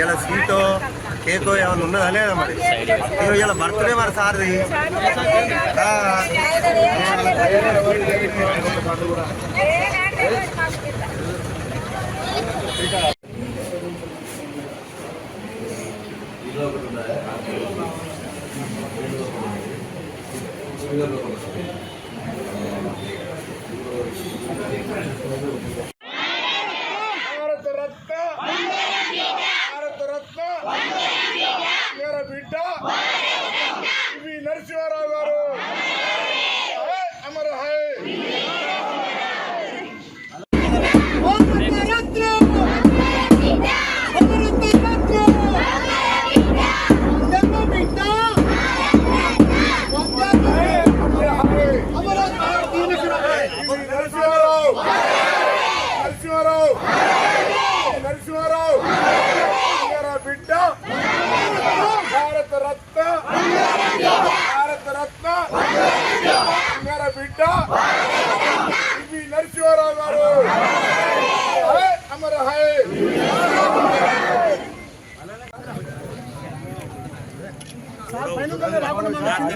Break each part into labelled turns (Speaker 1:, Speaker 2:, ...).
Speaker 1: ఇలా sweet cake ఏమైనా ఉన్నదా లేదా మరి? ఇలా బర్త్డే మరి సార్ది. ఆ,
Speaker 2: భారత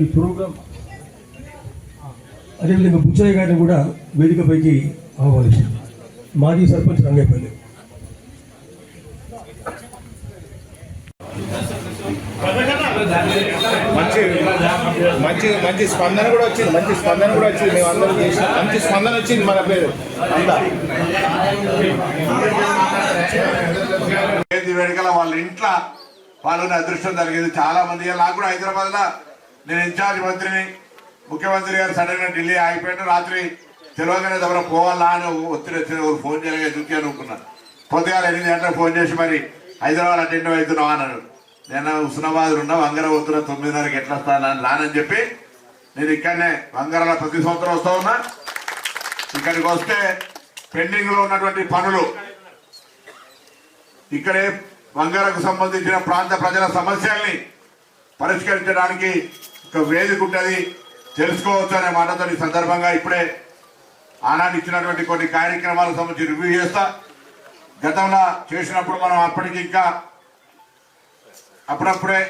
Speaker 3: ఈ ప్రోగ్రాం అదేవిధంగా బుచ్చయ్య గారిని కూడా వేదికపైకి ఆహ్వానిస్తుంది మాజీ సర్పంచ్ రంగేపల్లి.
Speaker 2: మంచి మంచి మంచి స్పందన కూడా వచ్చింది. మంచి స్పందన కూడా వచ్చింది. మేము అందరం చేసిన మంచి స్పందన వచ్చింది మన పేరు. అంతా.
Speaker 4: వేడుకల వాళ్ళ ఇంట్లో పాల్గొనే అదృష్టం జరిగింది చాలా మంది. నాకు కూడా హైదరాబాద్లో నేను ఇన్ఛార్జ్ మంత్రిని ముఖ్యమంత్రి గారు సడన్గా ఢిల్లీ ఆగిపోయిన రాత్రి తెలియగానే ఎవరో పోవాలా అని ఒత్తిడి వచ్చింది. ఒక ఫోన్ చేయగా చూసి అనుకున్నాను పొద్దుగాల ఎనిమిది గంటలకు ఫోన్ చేసి మరి హైదరాబాద్ అటెండ్ అవుతున్నావు అన్నాడు. నేను హుస్నాబాద్ ఉన్నా వంగర పోతున్నా తొమ్మిదిన్నరకి ఎట్లా వస్తాను రానని చెప్పి నేను ఇక్కడనే వంగరలో ప్రతి సంవత్సరం వస్తా ఉన్నా. ఇక్కడికి వస్తే పెండింగ్లో ఉన్నటువంటి పనులు ఇక్కడే వంగారకు సంబంధించిన ప్రాంత ప్రజల సమస్యల్ని పరిష్కరించడానికి వేదిక ఉంటుంది తెలుసుకోవచ్చు అనే మాటతో ఈ సందర్భంగా ఇప్పుడే ఆనాడు ఇచ్చినటువంటి కొన్ని కార్యక్రమాలకు సంబంధించి రివ్యూ చేస్తా. గతంలో చేసినప్పుడు మనం అప్పటికి ఇంకా అప్పుడప్పుడే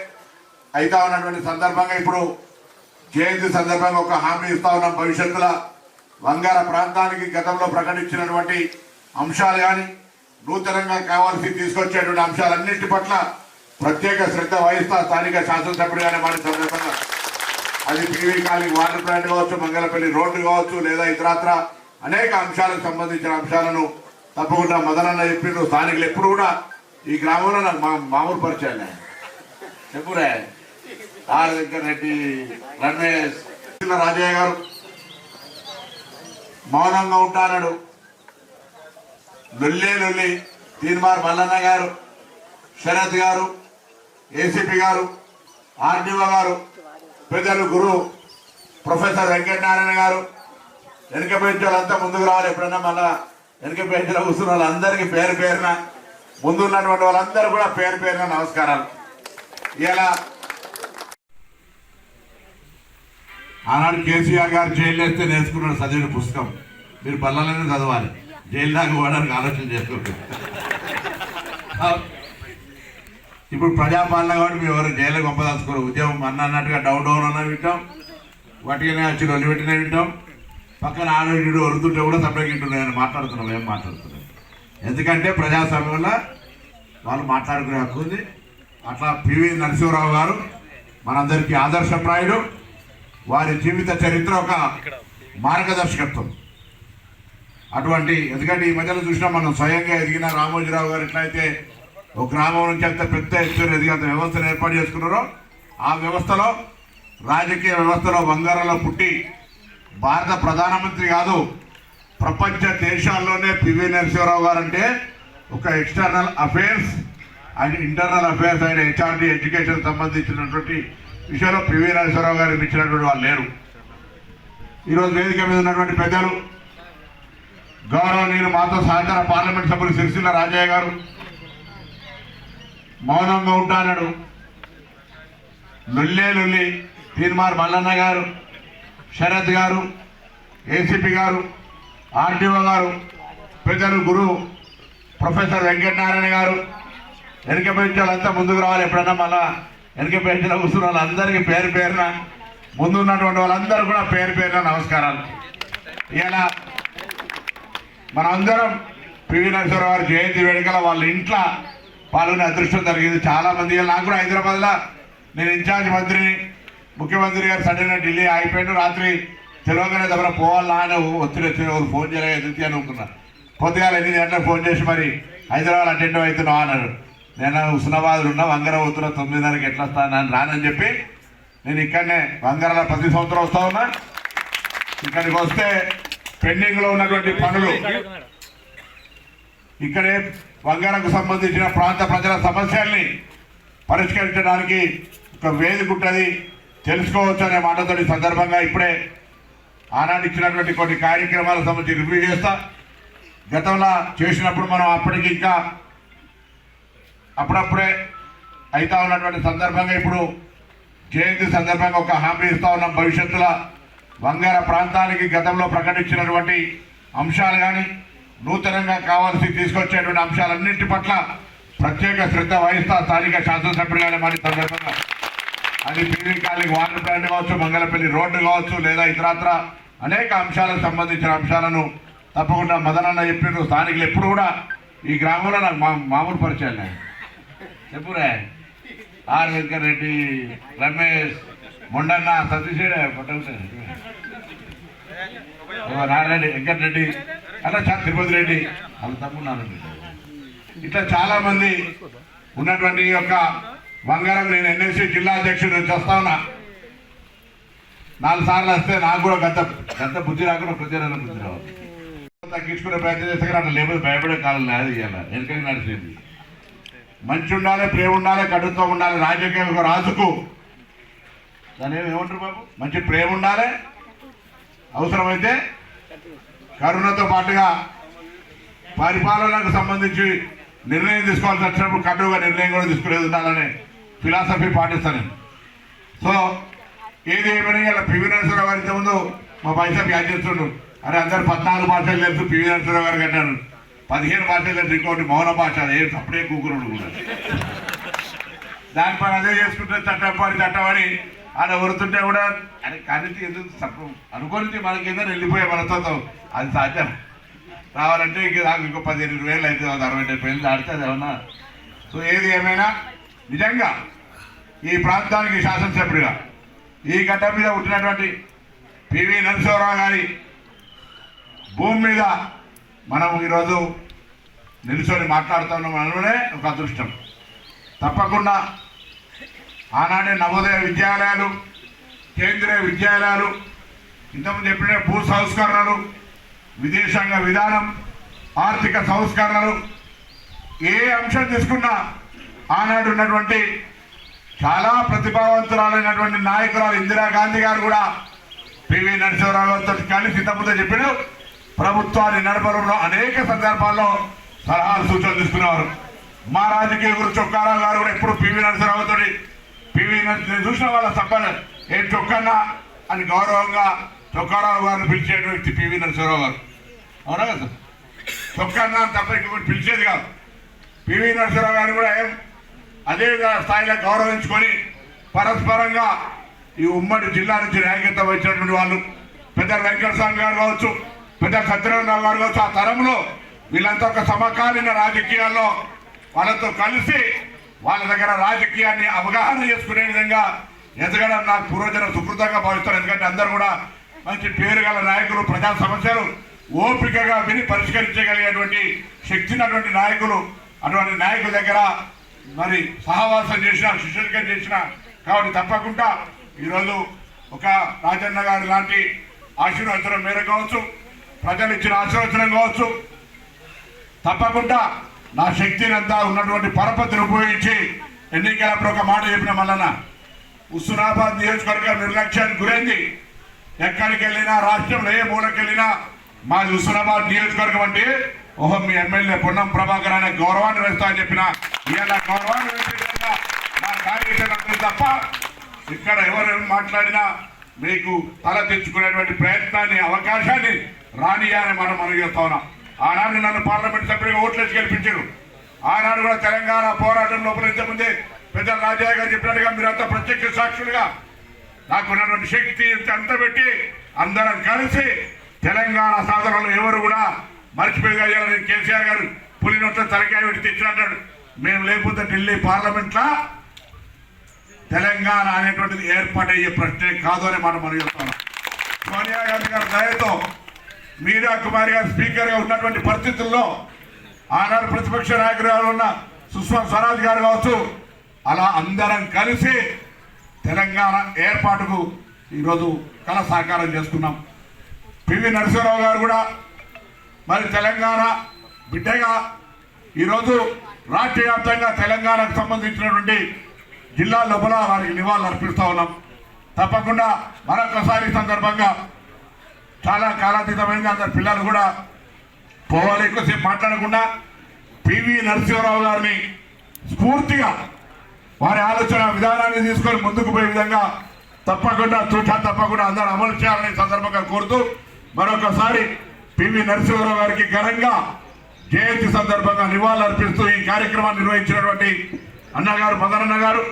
Speaker 4: అవుతా ఉన్నటువంటి సందర్భంగా ఇప్పుడు జయంతి సందర్భంగా ఒక హామీ ఇస్తా ఉన్నాం. భవిష్యత్తులో వంగార ప్రాంతానికి గతంలో ప్రకటించినటువంటి అంశాలు కానీ నూతనంగా కావాల్సి తీసుకొచ్చేటువంటి అంశాలన్నింటి పట్ల ప్రత్యేక శ్రద్ధ వహిస్తా స్థానిక శాసనసభ్యుడిగానే మాట సందర్భంగా. అది పీవీ కాలనీ వాటర్ ప్లాంట్ కావచ్చు మంగళపల్లి రోడ్డు కావచ్చు లేదా ఇతరత్ర అనేక అంశాలకు సంబంధించిన అంశాలను తప్పకుండా మదనన్న చెప్పిండు స్థానికులు ఎప్పుడు కూడా ఈ గ్రామంలో నాకు మా మామూలు పరిచయాలు చెప్పురే వెంకట రెడ్డి రమేష్ రాజయ్య గారు మౌనంగా ఉంటానడు లొల్లే లొల్లి తీన్మార్ మల్లన్న గారు శరత్ గారు ఏసీపీ గారు ఆర్డీఓ గారు పెద్దలు గురు ప్రొఫెసర్ వెంకటనారాయణ గారు వెనుక బెంచ్ వాళ్ళంతా ముందుకు రావాలి ఎప్పుడన్నా మళ్ళా వెనుక బెంచ్లో కూర్చున్న వాళ్ళందరికీ పేరు పేరున ముందు ఉన్నటువంటి వాళ్ళందరూ కూడా పేరు పేరున నమస్కారాలు. ఇలా ఆనాడు కేసీఆర్ గారు జైలు వేస్తే నేర్చుకున్నాడు చదివిన పుస్తకం. మీరు పల్లెలనే చదవాలి. జైలు దాకా పోవడానికి ఆలోచన చేసుకుంటారు ఇప్పుడు ప్రజాపాలన కాబట్టి మేము ఎవరు జైలు గొప్పదలుచుకోరు. ఉద్యమం అన్న అన్నట్టుగా డౌన్ డౌన్ అన్న వింటాం. వాటికనే వచ్చి రొల్లి పెట్టినా వింటాం. పక్కన ఆడవిడు వరుతుంటే కూడా సపరేట్ మాట్లాడుతున్నాం. ఏం మాట్లాడుతున్నాం? ఎందుకంటే ప్రజాస్వామ్యంలో వాళ్ళు మాట్లాడుకునే హక్కు ఉంది. అట్లా పివి నరసింహరావు గారు మనందరికీ ఆదర్శప్రాయుడు. వారి జీవిత చరిత్ర ఒక మార్గదర్శకత్వం. అటువంటి ఎందుకంటే ఈ మధ్యలో చూసినా మనం స్వయంగా ఎదిగిన రామోజీరావు గారు ఎట్లయితే ఒక గ్రామం నుంచి అంత పెద్ద ఎత్తున ఎదిగంత వ్యవస్థను ఏర్పాటు చేసుకున్నారో ఆ వ్యవస్థలో రాజకీయ వ్యవస్థలో బంగారంలో పుట్టి భారత ప్రధానమంత్రి కాదు ప్రపంచ దేశాల్లోనే పివి నరసింహరావు గారు అంటే ఒక external affairs and internal affairs and HRD education సంబంధించినటువంటి విషయంలో పివి నరసింహరావు గారు ఇచ్చినటువంటి వాళ్ళు లేరు. ఈరోజు వేదిక మీద ఉన్నటువంటి పెద్దలు గౌరవనీయులు మాతో సహచార పార్లమెంట్ సభ్యులు సిరిసిల్ల రాజయ్య గారు మౌనంగా ఉంటానడు. లుల్లే లుల్లి తీర్మార్ మల్లన్న గారు శరత్ గారు ఏసీపీ గారు ఆర్డీఓ గారు పెద్దలు గురు ప్రొఫెసర్ వెంకటనారాయణ గారు వెనుక పెంచాలంతా ముందుకు రావాలి ఎప్పుడన్నా మళ్ళా వెనుక బెంచ్లో కూర్చున్న వాళ్ళందరికీ పేరు పేరున ముందు ఉన్నటువంటి వాళ్ళందరూ కూడా పేరు పేరున నమస్కారాలు. ఇలా మనందరం పివి నరసింహరావు గారి జయంతి వేడుకల వాళ్ళ ఇంట్లో పాల్గొనే అదృష్టం జరిగింది చాలా మంది నాకు కూడా హైదరాబాద్లో నేను ఇన్ఛార్జ్ మంత్రిని. ముఖ్యమంత్రి గారు సడన్గా ఢిల్లీ అయిపోయాడు రాత్రి తెలియగానే దగ్గర పోవాలా అని ఒత్తిడి వచ్చి ఎవరు ఫోన్ చేయలేదు. ఎదుగుతాయి అని అనుకున్నాను పొద్దుగాల ఎనిమిది గంటలకు ఫోన్ చేసి మరి హైదరాబాద్ అటెండ్ అవుతున్నావు అన్నాడు నేను హుస్నాబాద్ ఉన్నా. వంగర అవుతున్నా తొమ్మిదిన్నరకి ఎట్లా వస్తాను అని రానని చెప్పి నేను ఇక్కడనే వంగరలో ప్రతి సంవత్సరం వస్తా ఉన్నా. ఇక్కడికి వస్తే పెండింగ్లో ఉన్నటువంటి పనులు ఇక్కడే బంగారంకు సంబంధించిన ప్రాంత ప్రజల సమస్యల్ని పరిష్కరించడానికి ఒక వేదిక ఉంటుంది. తెలుసుకోవచ్చు అనే మాటతో సందర్భంగా ఇప్పుడే ఆనాడు ఇచ్చినటువంటి కొన్ని కార్యక్రమాల సంబంధించి రివ్యూ చేస్తా. గతంలో చేసినప్పుడు మనం అప్పటికి ఇంకా అప్పుడప్పుడే అయితా ఉన్నటువంటి సందర్భంగా ఇప్పుడు జయంతి సందర్భంగా ఒక హామీ ఇస్తా ఉన్నాం. భవిష్యత్తులో వంగార ప్రాంతానికి గతంలో ప్రకటించినటువంటి అంశాలు కానీ నూతనంగా కావాల్సి తీసుకొచ్చేటువంటి అంశాలన్నింటి పట్ల ప్రత్యేక శ్రద్ధ వహిస్తా స్థానిక శాసనసభ్యులుగానే మరి సందర్భంగా. అది పీవీ వాటర్ ప్లాంట్ కావచ్చు మంగళపల్లి రోడ్డు కావచ్చు లేదా ఇతరత్ర అనేక అంశాలకు సంబంధించిన అంశాలను తప్పకుండా మదనన్న చెప్పిన స్థానికులు ఎప్పుడు కూడా ఈ గ్రామంలో నాకు మా మామూలు పరిచయాలు చెప్పురే. ఆర్ వెంకరెడ్డి రమేష్ మొండన్న సతీష్ నారాయణ వెంకటరెడ్డి అలా చా తిరుపతి రెడ్డి వాళ్ళ తమ్ముడు నారాయణ ఇట్లా చాలా మంది ఉన్నటువంటి యొక్క బంగారం నేను ఎన్ఎస్సీ జిల్లా అధ్యక్షుడు నుంచి వస్తా ఉన్నా. నాలుగు సార్లు వస్తే నాకు కూడా గత గత బుద్ధి రాకుండా ప్రతిరన్న బుద్ధి రావాలి. తగ్గించుకునే ప్రయత్నం చేస్తే కానీ అట్లా లేకపోతే భయపడే కాలం లేదు ఇవ్వాలి వెనకకి నడిచింది? మంచి ఉండాలి ప్రేమ ఉండాలి కడుతో ఉండాలి రాజకీయం ఒక రాజుకు. దాని ఏమి- ఏమంటారు బాబు? మంచి ప్రేమ ఉండాలి అవసరమైతే కరోనాతో పాటుగా పరిపాలనకు సంబంధించి నిర్ణయం తీసుకోవాల్సి వచ్చినప్పుడు కట్టుగా నిర్ణయం కూడా తీసుకునేది ఉండాలనే ఫిలాసఫీ పాటిస్తాను సో ఏది ఏమైనా ఇలా పివి నరసింహరావు గారి ఇంతకుముందు మా పైసా యాడ్ చేస్తుండ్రు అరే అందరు పద్నాలుగు భాషలు తెలుసు పివి నరసింహరావు గారు కట్టాను పదిహేను భాషలు తెలుసు ఇంకోటి మౌన భాష ఏం అప్పుడే కూకురుడు కూడా. దానిపైన అదే చేసుకుంటే చట్టపడి చట్టమని ఆడ వరుతుంటే కూడా అని కానీ ఎందుకు తప్పు? అనుకోని మనకి ఏదైనా వెళ్ళిపోయే మనతో అది సాధ్యం. రావాలంటే ఇంక నాకు ఇంకో పదిహేను ఇరవై వేలు అయితే అరవై డెబ్బై వేలు దాడితే అది ఏమన్నా? సో ఏది ఏమైనా? నిజంగా ఈ ప్రాంతానికి శాసనసభ్యుడిగా ఈ గడ్డ మీద పుట్టినటువంటి పివి నరసింహరావు గారి భూమి మీద మనం ఈరోజు నిలుచొని మాట్లాడుతున్నాం అనడమే ఒక అదృష్టం. తప్పకుండా ఆనాడే నవోదయ విద్యాలయాలు కేంద్రీయ విద్యాలయాలు ఇంతకుముందు చెప్పిన భూ సంస్కరణలు విదేశాంగ విధానం ఆర్థిక సంస్కరణలు ఏ అంశం తీసుకున్నా ఆనాడు ఉన్నటువంటి చాలా ప్రతిభావంతురాలైనటువంటి నాయకురాలు ఇందిరాగాంధీ గారు కూడా పివి నరసింహరావుతో కలిసి ఇంతకుముందు చెప్పిన ప్రభుత్వాన్ని నడపడంలో అనేక సందర్భాల్లో సలహాలు సూచనలు తీసుకునేవారు. మా రాజకీయ గురు చొక్కారావు గారు కూడా ఎప్పుడు పివి నరసింహరావుతో పివి నేను చూసిన వాళ్ళ సభ్యులు ఏం చొక్కన్నా అని గౌరవంగా చొక్కారావు గారిని పిలిచేటువంటి వ్యక్తి పివి నరసింహరావు గారు. అవునా కదా? సార్ చొక్కన్నా అని తప్ప ఇంకొకటి పిలిచేది కాదు. పివి నరసింహరావు గారిని కూడా ఏం? అదే స్థాయిలో గౌరవించుకొని పరస్పరంగా ఈ ఉమ్మడి జిల్లా నుంచి నాయకత్వం వచ్చినటువంటి వాళ్ళు పెద్ద వెంకట స్వామి గారు కావచ్చు పెద్ద సత్యనారాయణరావు గారు కావచ్చు ఆ తరంలో వీళ్ళంతా ఒక సమకాలీన రాజకీయాల్లో వాళ్ళతో కలిసి వాళ్ళ దగ్గర రాజకీయాన్ని అవగాహన చేసుకునే విధంగా ఎదగడం నాకు పూర్వజన సుకృతంగా భావిస్తాను. ఎందుకంటే అందరూ కూడా మంచి పేరు గల నాయకులు ప్రజా సమస్యలు ఓపికగా విని పరిష్కరించగలిగేటువంటి శక్తి ఉన్నటువంటి నాయకులు అటువంటి నాయకుల దగ్గర మరి సహవాసం చేసిన శిష్యుడికం చేసిన కాబట్టి తప్పకుండా ఈరోజు ఒక రాజన్న గారి లాంటి ఆశీర్వచనం మేర కావచ్చు ప్రజలు ఇచ్చిన ఆశీర్వచనం కావచ్చు తప్పకుండా నా శక్తిని అంతా ఉన్నటువంటి పరపతిని ఉపయోగించి ఎన్నికలప్పుడు ఒక మాట చెప్పిన మల్లన్న హుస్నాబాద్ నియోజకవర్గం నిర్లక్ష్యానికి గురైంది. ఎక్కడికి వెళ్ళినా రాష్ట్రంలో ఏ మూలకి వెళ్ళినా మా హుస్నాబాద్ నియోజకవర్గం అంటే ఓహో మీ ఎమ్మెల్యే పొన్నం ప్రభాకర్ అనే గౌరవాన్ని వేస్తా అని చెప్పిన ఇలా గౌరవాన్ని మా కార్యకర్తలు తప్ప ఇక్కడ ఎవరు మాట్లాడినా మీకు తల తెచ్చుకునేటువంటి ప్రయత్నాన్ని అవకాశాన్ని రానియాలని మనం మనం చేస్తా ఉన్నాం. ఆనాడు నన్ను పార్లమెంట్ సభ్యుడిగా ఓట్లేసి గెలిపించారు. ఆనాడు కూడా తెలంగాణ పోరాటం లోపల ఇంతకుముందే పెద్ద రాజయ్య గారు చెప్పినట్టుగా మీరంతా ప్రత్యక్ష సాక్షులుగా నాకున్నటువంటి శక్తి అంతా పెట్టి అందరం కలిసి తెలంగాణ సాధనలో ఎవరు కూడా మర్చిపోయి కేసీఆర్ గారు పులినొట్ల తలకాయ పెట్టి తెచ్చినట్టాడు మేము లేకపోతే ఢిల్లీ పార్లమెంట్లో తెలంగాణ అనేటువంటిది ఏర్పాటయ్యే ప్రశ్నే కాదు అని మనం మనం చెప్తున్నాం. సోనియా గాంధీ గారి దయతో మీరా కుమారి గారు స్పీకర్గా ఉన్నటువంటి పరిస్థితుల్లో ఆనాడు ప్రతిపక్ష నాయకురాలు ఉన్న సుష్మా స్వరాజ్ గారు కావచ్చు అలా అందరం కలిసి తెలంగాణ ఏర్పాటుకు ఈరోజు కళ సహకారం చేసుకున్నాం పివి నరసింహరావు గారు కూడా మరి తెలంగాణ బిడ్డగా ఈరోజు రాష్ట్ర వ్యాప్తంగా తెలంగాణకు సంబంధించినటువంటి జిల్లా లోపల వారికి నివాళులు అర్పిస్తూ ఉన్నాం. తప్పకుండా మరొకసారి సందర్భంగా చాలా కాలాతీతమైంది. అందరు పిల్లలు కూడా పోవాలి ఎక్కువసేపు మాట్లాడకుండా పివి నరసింహరావు గారిని స్ఫూర్తిగా వారి ఆలోచన విధానాన్ని తీసుకొని ముందుకు పోయే విధంగా తప్పకుండా తూచా తప్పకుండా అందరూ అమలు చేయాలని సందర్భంగా కోరుతూ మరొకసారి పివి నరసింహరావు గారికి ఘనంగా జయంతి సందర్భంగా నివాళులు అర్పిస్తూ ఈ కార్యక్రమాన్ని నిర్వహించినటువంటి అన్నగారు మదనన్న గారు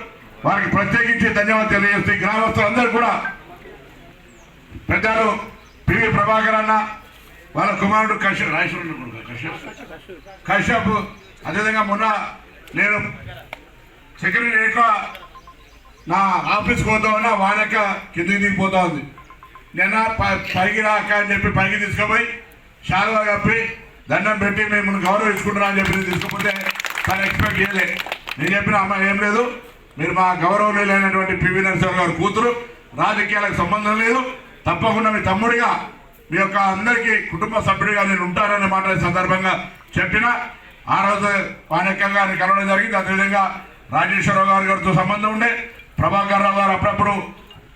Speaker 4: వారికి ప్రత్యేకించి ధన్యవాదాలు తెలియజేస్తూ గ్రామస్తులందరూ కూడా పెద్దలు పివి ప్రభాకర్ అన్న వాళ్ళ కుమారుడు కశ్యప్ రాజేశ్వరుడు కశ్యప్. కశ్యప్ అదేవిధంగా మొన్న నేను సెక్రటరీ నా ఆఫీస్కి పోతా ఉన్నా వానక కిందికి దిగిపోతా ఉంది. నిన్న ప- పైకి రాక అని చెప్పి పైకి తీసుకుపోయి షాలువా కప్పి దండం పెట్టి మేము గౌరవించుకుంటున్నా అని చెప్పి తీసుకుపోతే తను ఎక్స్పెక్ట్ చేయలే. నేను చెప్పిన అమ్మ ఏం లేదు. మీరు మా గౌరవనీయులైనటువంటి పివి నరసింహ గారు కూతురు. రాజకీయాలకు సంబంధం లేదు. తప్పకుండా మీ తమ్ముడిగా మీ యొక్క అందరికీ కుటుంబ సభ్యుడిగా నేను ఉంటాననే మాట సందర్భంగా చెప్పిన. ఆ రోజు వానెక్క కలవడం జరిగింది. అదేవిధంగా రాజేశ్వరరావు గారి గారితో సంబంధం ఉండే. ప్రభాకర్ రావు గారు అప్పుడప్పుడు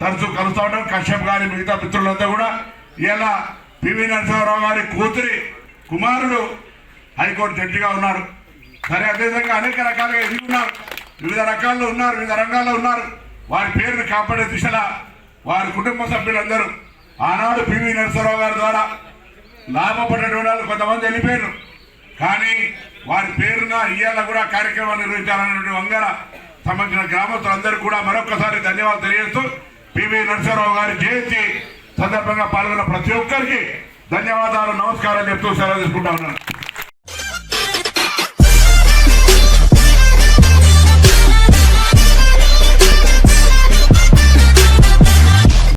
Speaker 4: తరచూ కలుస్తూ ఉంటాం కశ్యప్ గారి మిగతా మిత్రులంతా కూడా. ఇలా పివి నరసింహారావు గారి కూతురి కుమారుడు హైకోర్టు జడ్జిగా ఉన్నారు. సరే అదేవిధంగా అనేక రకాలుగా ఎదుగున్నారు ఉన్నారు. వివిధ రకాల్లో ఉన్నారు వివిధ రంగాల్లో ఉన్నారు. వారి పేరును కాపాడే దిశలా వారి కుటుంబ సభ్యులందరూ ఆనాడు పివి నరసరావు గారి ద్వారా లాభపడినటువంటి వాళ్ళు కొంతమంది వెళ్ళిపోయారు కానీ వారి పేరున ఇయ్యాల కూడా కార్యక్రమం నిర్వహించాలనేటువంటి వంగర సంబంధించిన గ్రామస్తులందరూ కూడా మరొకసారి ధన్యవాదాలు తెలియజేస్తూ పివి నరసరావు గారి జయంతి సందర్భంగా పాల్గొన్న ప్రతి ఒక్కరికి ధన్యవాదాలు నమస్కారాలు చెప్తూ సెలవు తీసుకుంటా ఉన్నాను.